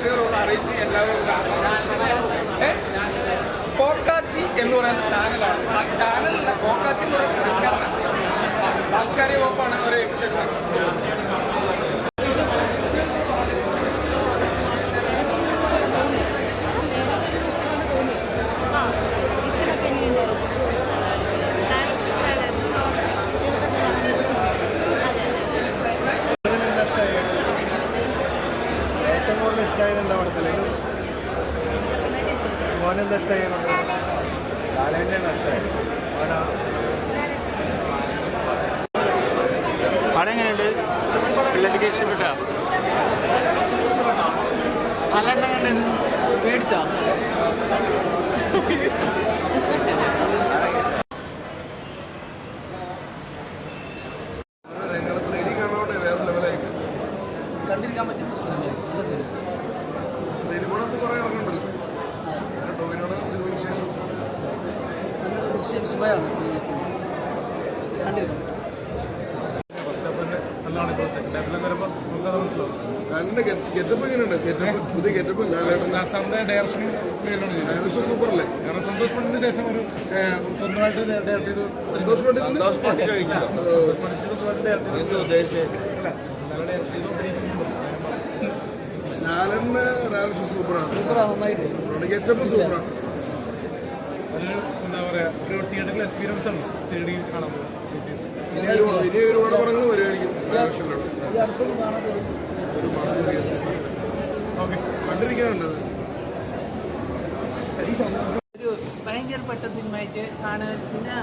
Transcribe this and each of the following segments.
പ്രേക്ഷകരോട് അറിയിച്ച് എല്ലാവരും കോക്കാച്ചി എന്ന് പറയുന്ന ചാനലാണ്. ആ ചാനലല്ല കോക്കാച്ചി എന്ന് പറയുന്ന സംഘടന. സാംസ്കാരിക വകുപ്പാണ് ഒരു ഏറ്റവും കൂടുതൽ ഇഷ്ടമായത് എന്താ പടത്തിൽ മോനെന്താ ഇഷ്ടമായത് ലാലേട്ടനാണ് ഇഷ്ടമായത് മോനാ. പടം എങ്ങനെയുണ്ട് പിള്ളേർക്ക് ഇഷ്ടപ്പെട്ട? നല്ല പേടിച്ചോ ഞങ്ങൾ ത്രീ ഡി കാണുന്നതുകൊണ്ട് വേറെ ലെവലായിരിക്കും കണ്ടിരിക്കാൻ പറ്റുന്ന ഒരു സിനിമയാണ് നല്ല സിനിമ ത്രീ ഡി പടം ഇപ്പോൾ കുറേ ഇറങ്ങുന്നുണ്ടല്ലോ ഞാൻ ടോവിനോട് സിനിമയ്ക്ക് ശേഷം കണ്ടിരിക്കാം നല്ല ഗെറ്റപ്പ് എങ്ങനെയുണ്ട്? ഗെറ്റപ്പ് പുതിയ ഗെറ്റപ്പ് ഡയറക്ഷൻ ഡയറക്ഷൻ സൂപ്പർ അല്ലേ? കാരണം സന്തോഷ് പണ്ടിന് ശേഷം ഒരു ഏഹ്, സ്വന്തമായിട്ട് ഡയറക്ട് ചെയ്ത് സന്തോഷ് പണ്ഡിറ്റിന് ലാലേട്ടന്റെ ഡയറക്ഷൻ സൂപ്പറാണ് സൂപ്പറാണ് നന്നായിട്ട്. ഗെറ്റപ്പ് സൂപ്പറാണ് ഒരു എന്താ പറയാ ഒരു എക്സ്പീരിയൻസ് ആണ് ഇനി ഒരു ഇനി ഒരു പടം പറഞ്ഞു വരുമായിരിക്കും ഡയറക്ഷനിലൂടെ ഈ അടുത്തൊന്നും കാണാൻ പറ്റും ഒരു മാസം കഴിയുന്നത് ഓക്കെ കണ്ടിരിക്കാനുണ്ടത് ഒരു സിനിമയായിട്ട് കാണുക പിന്നെ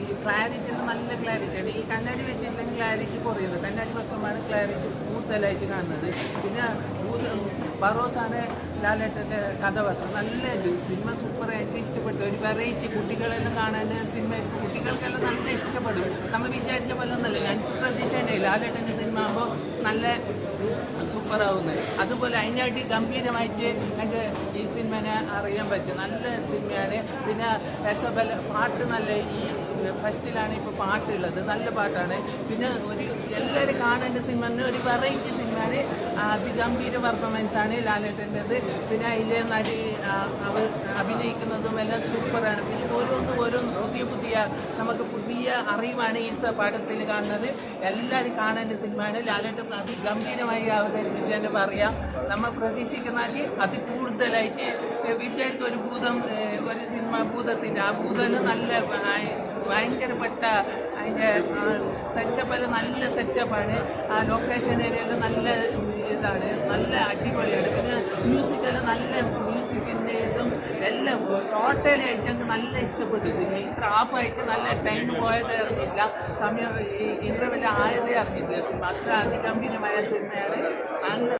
ഈ ക്ലാരിറ്റി നല്ല ക്ലാരിറ്റിയാണ് ഈ കണ്ണാടി വെച്ചിട്ടുണ്ടെങ്കിൽ ക്ലാരിറ്റി കുറയുന്നത് കണ്ണാടി വെക്കുമ്പോഴാണ് ക്ലാരിറ്റി കൂടുതലായിട്ട് കാണുന്നത്. പിന്നെ ബറോസാണ് ലാലേട്ടന്റെ കഥ പറഞ്ഞത്. നല്ലുണ്ട് സിനിമ എനിക്ക് ഇഷ്ടപ്പെട്ടു. ഒരു വെറൈറ്റി കുട്ടികളെല്ലാം കാണാൻ സിനിമ കുട്ടികൾക്കെല്ലാം നല്ല ഇഷ്ടപ്പെടും. നമ്മൾ വിചാരിച്ച പോലെ ഒന്നല്ല ഞാൻ പ്രതീക്ഷയുണ്ടായി ലാലേട്ടന്റെ സിനിമ ആകുമ്പോൾ നല്ല സൂപ്പറാവുന്നത് അതുപോലെ അതിനായിട്ട് ഗംഭീരമായിട്ട് എനിക്ക് ഈ സിനിമനെ അറിയാൻ പറ്റും. നല്ല സിനിമയാണ്. പിന്നെ രസബല പാട്ട് നല്ല ഈ ഫസ്റ്റിലാണ് ഇപ്പോൾ പാട്ടുള്ളത്. നല്ല പാട്ടാണ്. പിന്നെ ഒരു എല്ലാവരും കാണേണ്ട സിനിമ ഒരു വെറൈറ്റി സിനിമയാണ് അതിഗംഭീര പെർഫോമൻസ് ആണ് ലാലേട്ടന്റെത്. പിന്നെ അതിലെ നടി അവർ അഭിനയിക്കുന്നതും എല്ലാം സൂപ്പറാണ് പിന്നെ ഓരോന്ന് ഓരോന്ന് പുതിയ പുതിയ നമുക്ക് പുതിയ അറിവാണ് ഈ പാഠത്തിൽ കാണുന്നത്. എല്ലാവരും കാണേണ്ട സിനിമയാണ് ലാലേട്ടൻ അതിഗംഭീരമായി അവതരിപ്പിച്ച് തന്നെ പറയാം. നമ്മൾ പ്രതീക്ഷിക്കുന്നതിൽ അതി കൂടുതലായിട്ട് വിദ്യാർത്ഥി ഒരു ഭൂതം ഒരു സിനിമ ഭൂതത്തിന്റെ ആ ഭൂതം നല്ല ഭയങ്കരപ്പെട്ട അതിന്റെ സെറ്റപ്പെല്ലാം നല്ല സെറ്റപ്പാണ് ആ ലൊക്കേഷൻ ഏരിയയിൽ നല്ല ഇതാണ് നല്ല അടിപൊളിയാണ്. പിന്നെ മ്യൂസിക്കെല്ലാം നല്ല മ്യൂസിക്കിന്റെ ഇതും എല്ലാം. ടോട്ടലായിട്ട് ഞങ്ങൾക്ക് നല്ല ഇഷ്ടപ്പെട്ടു. പിന്നെ ഇത്ര ആപ്പായിട്ട് നല്ല ടൈം പോയത് അറിഞ്ഞില്ല. സമയം ഈ ഇന്റർവെൽ ആയതേ അറിഞ്ഞില്ല. അത്ര അതിഗംഭീരമായ സിനിമയാണ് നല്ല